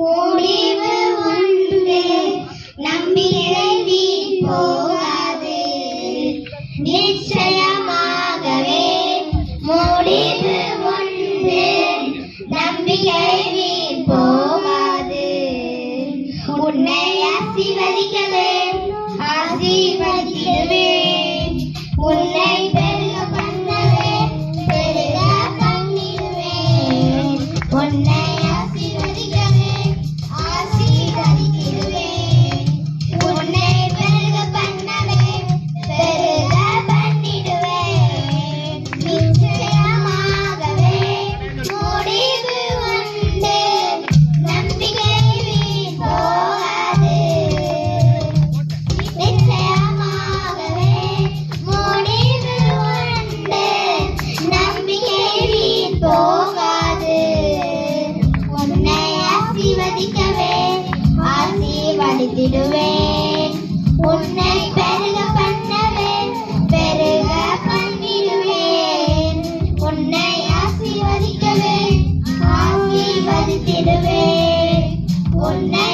முடிவு உண்டு நம்பிக்கை வீண் போகாது. நிச்சயமாகவே முடிவு உண்டு நம்பிக்கை வீண் போகாது. உன்னை விடுவே உன்னை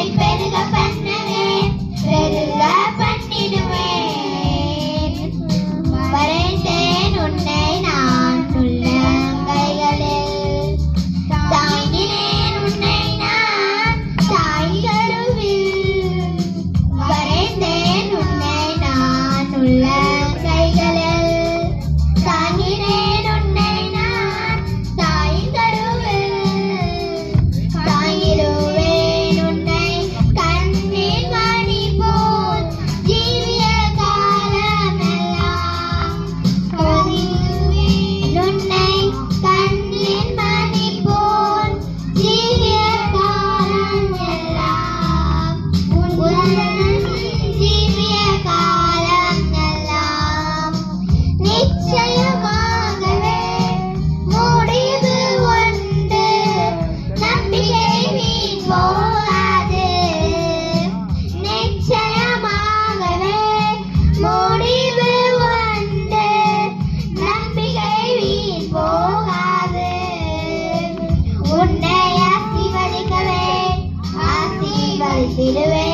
விடுவே.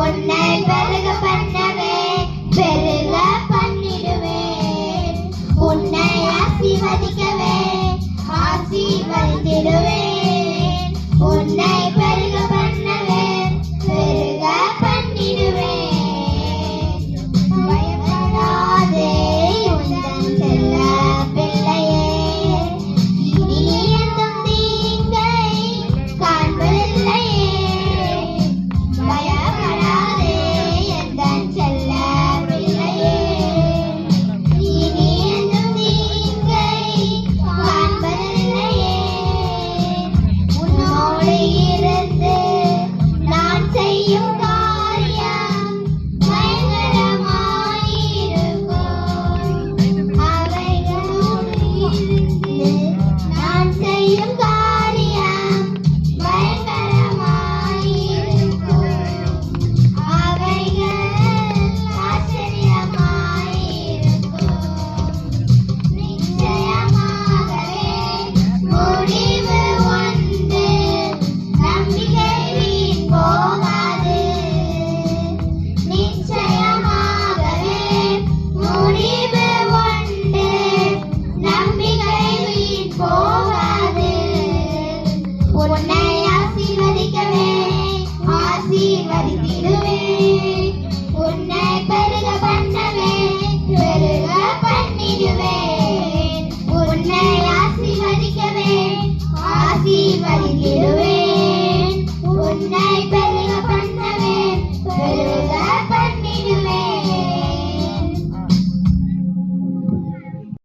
உன்னை பெருக பண்ணவே பெருக பண்ணிடுவேன் உன்னை ஆசீர்வதிக்கவே ஆசீர்வதித்திடுவேன் உன்னை பெருக பண்ணவே ஆசீர்வதிக்கவே ஆசீர்வதித்திடுவே உன்னை பெருக பண்ணவே பெருக பண்ணிடுவே. உன்னை ஆசீர்வதிக்கவே ஆசீர்வதித்திடுவே உன்னை பெருக பண்ணவே பெருக